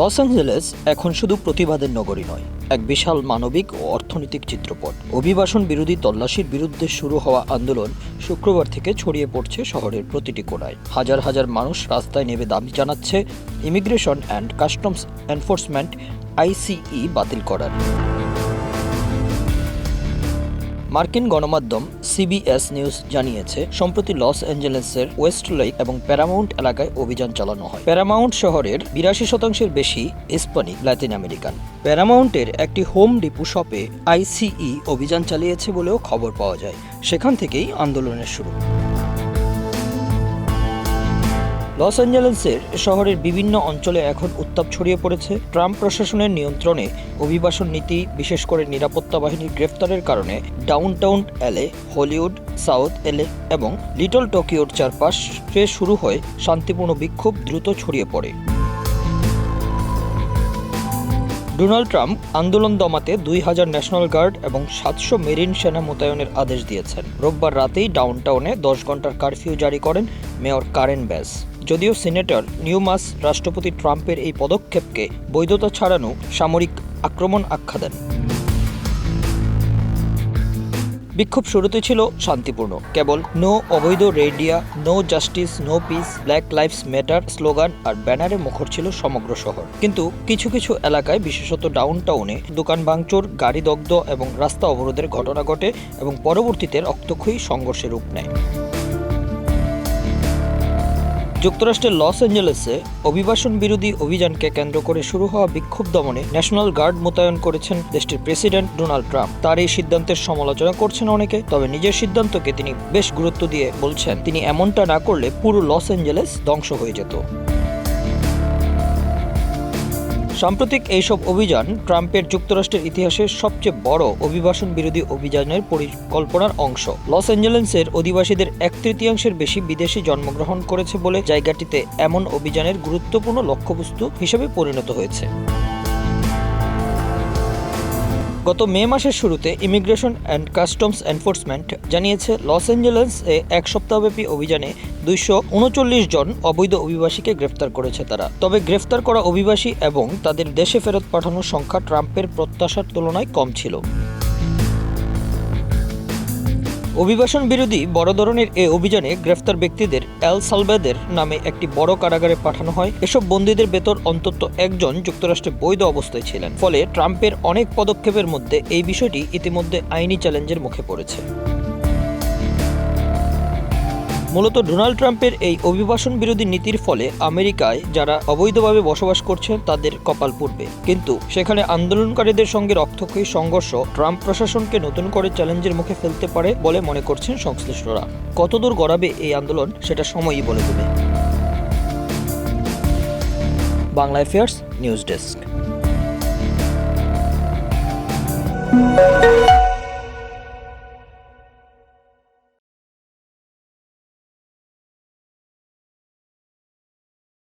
Los Angeles এখন শুধু প্রতিবাদের নগরী নয়, এক বিশাল মানবিক ও অর্থনৈতিক চিত্রপট। অভিবাসন বিরোধী তল্লাশির বিরুদ্ধে শুরু হওয়া আন্দোলন শুক্রবার থেকে ছড়িয়ে পড়ছে শহরের প্রতিটি কোণায়। হাজার হাজার মানুষ রাস্তায় নেমে দাবি জানাচ্ছে immigration and customs enforcement ICE বাতিল করার। মার্কিন গণমাধ্যম সিবিএস নিউজ জানিয়েছে, সম্প্রতি লস অ্যাঞ্জেলেসের ওয়েস্ট লেক এবং প্যারামাউন্ট এলাকায় অভিযান চালানো হয়। প্যারামাউন্ট শহরের বিরাশি শতাংশের বেশি হিস্পানিক ল্যাতিন আমেরিকান। প্যারামাউন্টের একটি হোম ডিপু শপে আইসিই অভিযান চালিয়েছে বলেও খবর পাওয়া যায়। সেখান থেকেই আন্দোলনের শুরু। লস অ্যাঞ্জেলেসের শহরের বিভিন্ন অঞ্চলে এখন উত্তাপ ছড়িয়ে পড়েছে। ট্রাম্প প্রশাসনের নিয়ন্ত্রণে অভিবাসন নীতি, বিশেষ করে নিরাপত্তা বাহিনীর গ্রেফতারের কারণে ডাউনটাউন এলে, হলিউড, সাউথ এলে এবং লিটল টোকিওর চারপাশে শুরু হয়ে শান্তিপূর্ণ বিক্ষোভ, দ্রুত ছড়িয়ে পড়ে। ডোনাল্ড ট্রাম্প আন্দোলন দমাতে দুই হাজার ন্যাশনাল গার্ড এবং সাতশো মেরিন সেনা মোতায়েনের আদেশ দিয়েছেন। রোববার রাতেই ডাউনটাউনে দশ ঘণ্টার কারফিউ জারি করেন মেয়র কারেন ব্যাস। যদিও সিনেটর নিউমাস রাষ্ট্রপতি ট্রাম্পের এই পদক্ষেপকে বৈধতা ছাড়ানো সামরিক আক্রমণ আখ্যা দেন। বিক্ষোভ শুরুতে ছিল শান্তিপূর্ণ। কেবল নো অবৈধ রেডিয়া, no justice, no peace, black lives matter slogan আর ব্যানারে মুখর ছিল সমগ্র শহর। কিন্তু কিছু কিছু এলাকায়, বিশেষত ডাউনটাউনে, দোকান ভাঙচুর, গাড়ি দগ্ধ এবং রাস্তা অবরোধের ঘটনা ঘটে এবং পরবর্তীতে রক্তক্ষয়ী সংঘর্ষে রূপ নেয়। যুক্তরাষ্ট্রের লস অ্যাঞ্জেলেসে অভিবাসন বিরোধী অভিযানকে কেন্দ্র করে শুরু হওয়া বিক্ষোভ দমনে ন্যাশনাল গার্ড মোতায়েন করেছেন দেশটির প্রেসিডেন্ট ডোনাল্ড ট্রাম্প। তার এই সিদ্ধান্তের সমালোচনা করছেন অনেকে, তবে নিজের সিদ্ধান্তকে তিনি বেশ গুরুত্ব দিয়ে বলছেন, তিনি এমনটা না করলে পুরো লস অ্যাঞ্জেলেস ধ্বংস হয়ে যেত। সাম্প্রতিক এইসব অভিযান ট্রাম্পের যুক্তরাষ্ট্রের ইতিহাসের সবচেয়ে বড় অভিবাসন বিরোধী অভিযানের পরিকল্পনার অংশ। লস অ্যাঞ্জেলেসের অধিবাসীদের এক তৃতীয়াংশের বেশি বিদেশি জন্মগ্রহণ করেছে বলে জায়গাটিতে এমন অভিযানের গুরুত্বপূর্ণ লক্ষ্যবস্তু হিসেবে পরিণত হয়েছে। গত মে মাসের শুরুতে ইমিগ্রেশন অ্যান্ড কাস্টমস এনফোর্সমেন্ট জানিয়েছে লস অ্যাঞ্জেলেস এ এক সপ্তাহব্যাপী অভিযানে দুইশো উনচল্লিশ জন অবৈধ অভিবাসীকে গ্রেফতার করেছে তারা। তবে গ্রেফতার করা অভিবাসী এবং তাদের দেশে ফেরত পাঠানোর সংখ্যা ট্রাম্পের প্রত্যাশার তুলনায় কম ছিল। অভিবাসন বিরোধী বড় ধরনের এ অভিযানে গ্রেফতার ব্যক্তিদের এল সালবেদের নামে একটি বড় কারাগারে পাঠানো হয়। এসব বন্দীদের বেতন অন্তত একজন যুক্তরাষ্ট্রে বৈধ অবস্থায় ছিলেন। ফলে ট্রাম্পের অনেক পদক্ষেপের মধ্যে এই বিষয়টি ইতিমধ্যে আইনি চ্যালেঞ্জের মুখে পড়েছে। মূলত ডোনাল্ড ট্রাম্পের এই অভিবাসন বিরোধী নীতির ফলে আমেরিকায় যারা অবৈধভাবে বসবাস করছেন, তাদের কপাল পড়বে। কিন্তু সেখানে আন্দোলনকারীদের সঙ্গে রক্তক্ষয়ী সংঘর্ষ ট্রাম্প প্রশাসনকে নতুন করে চ্যালেঞ্জের মুখে ফেলতে পারে বলে মনে করছেন সংশ্লিষ্টরা। কতদূর গড়াবে এই আন্দোলন, সেটা সময়ই বলে দেবে। Bangla affairs news desk.